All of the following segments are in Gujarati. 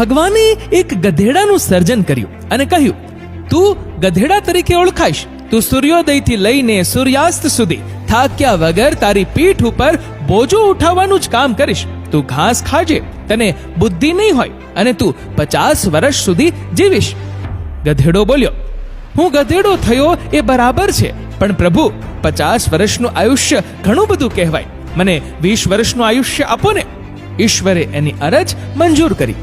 ભગવાને એક ગધેડાનું સર્જન કર્યું અને કહ્યું, તું ગધેડા તરીકે ઓળખાઈશ. તું સૂર્યોદયથી લઈને સૂર્યાસ્ત સુધી થાક્યા વગર તારી પીઠ ઉપર બોજો ઉઠાવવાનું જ કામ કરીશ. તું ઘાસ ખાજે, તને બુદ્ધિ નહીં હોય અને તું પચાસ વર્ષ સુધી જીવીશ. ગધેડો બોલ્યો, હું ગધેડો થયો એ બરાબર છે, પણ પ્રભુ, પચાસ વર્ષનું આયુષ્ય ઘણું બધું કહેવાય. મને વીસ વર્ષનું આયુષ્ય આપો ને. ઈશ્વરે એની અરજ મંજૂર કરી.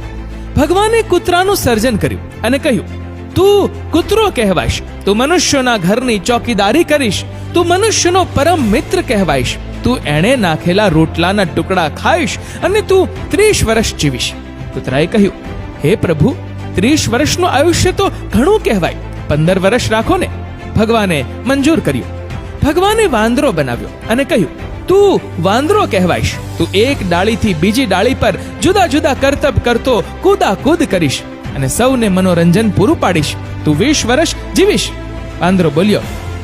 ભગવાને કૂતરાનું સર્જન કર્યું અને કહ્યું, તું કૂતરો કહેવાઈશ, તું મનુષ્યોના ઘરની ચોકીદારી કરીશ, તું મનુષ્યનો પરમ મિત્ર કહેવાઈશ, તું એણે નાખેલા રોટલાના ટુકડા ખાઈશ અને તું ત્રીસ વર્ષ જીવીશ. કૂતરાએ કહ્યું, હે પ્રભુ, ત્રીસ વર્ષનું આયુષ્ય તો ઘણું કહેવાય, પંદર વર્ષ રાખો ને. ભગવાને મંજૂર કર્યું. ભગવાને વાંદરો બનાવ્યો અને કહ્યું તું વાંદરો કહેવાઈશ. તું એક ડાળીથી બીજી ડાળી પર જુદા જુદા કરતબ કરતો કૂદા કૂદ કરીશ અને સૌને મનોરંજન પૂરું પાડીશ. તું વીસ વર્ષ જીવીશ. વાંદરો બોલ્યો,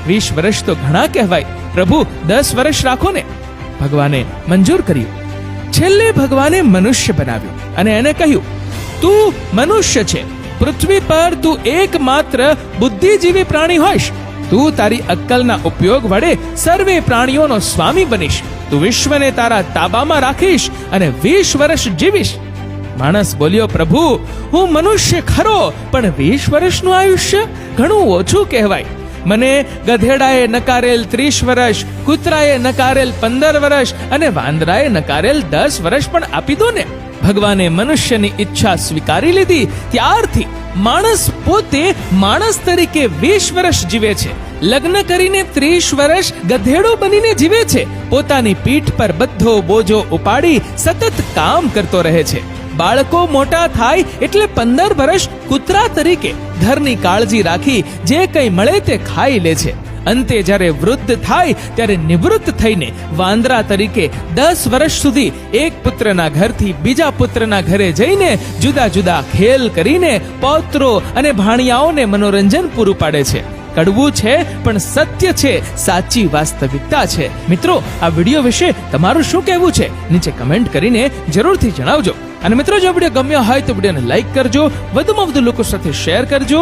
વીસ વર્ષ તો ઘણા કહેવાય. પ્રભુ, દસ વર્ષ રાખો ને. ભગવાને મંજૂર કર્યું. છેલ્લે ભગવાને મનુષ્ય બનાવ્યું અને એને કહ્યું, તું મનુષ્ય છે. પૃથ્વી પર તું એકમાત્ર બુદ્ધિજીવી પ્રાણી હોઈશ. તું તારી અક્કલના ઉપયોગ વડે સર્વે પ્રાણીઓનો સ્વામી બનીશ. તું વિશ્વને તારા તાબામાં રાખીશ અને વીસ વર્ષ જીવીશ. માણસ બોલ્યો, પ્રભુ, હું મનુષ્ય ખરો, પણ વીસ વર્ષનું આયુષ્ય ઘણું ઓછું કહેવાય. મને ગધેડાએ નકારેલ ત્રીસ વર્ષ, કૂતરાએ નકારેલ પંદર વર્ષ અને વાંદરાએ નકારેલ દસ વર્ષ પણ આપી દો ને. ભગવાને મનુષ્યની ઈચ્છા સ્વીકારી લીધી. ત્યારથી માણસ પોતે માણસ તરીકે વીસ વર્ષ જીવે છે. લગ્ન કરીને ત્રીસ વર્ષ ગધેડો બનીને જીવે છે. પોતાની પીઠ પર બધો બોજો ઉપાડી સતત કામ કરતો રહે છે. બાળકો મોટા થાય એટલે પંદર વર્ષ કૂતરા તરીકે ઘરની કાળજી રાખી જે કંઈ મળે તે ખાઈ લે છે. અંતે જ્યારે વૃદ્ધ થાય ત્યારે નિવૃત્ત થઈને વાંદરા તરીકે દસ વર્ષ સુધી એક પુત્રના ઘરથી બીજા પુત્રના ઘરે જઈને જુદા જુદા ખેલ કરીને પૌત્રો અને ભાણિયાઓને મનોરંજન પૂરું પાડે છે. કડવું છે પણ સત્ય છે, સાચી વાસ્તવિકતા છે. મિત્રો, આ વીડિયો વિશે તમારું શું કહેવું છે? નીચે કમેન્ટ કરીને જરૂરથી જણાવજો. અને મિત્રો, જો વીડિયો ગમ્યો હોય તો વિડીયોને લાઈક કરજો. વધુમાં વધુ લોકો સાથે શેર કરજો.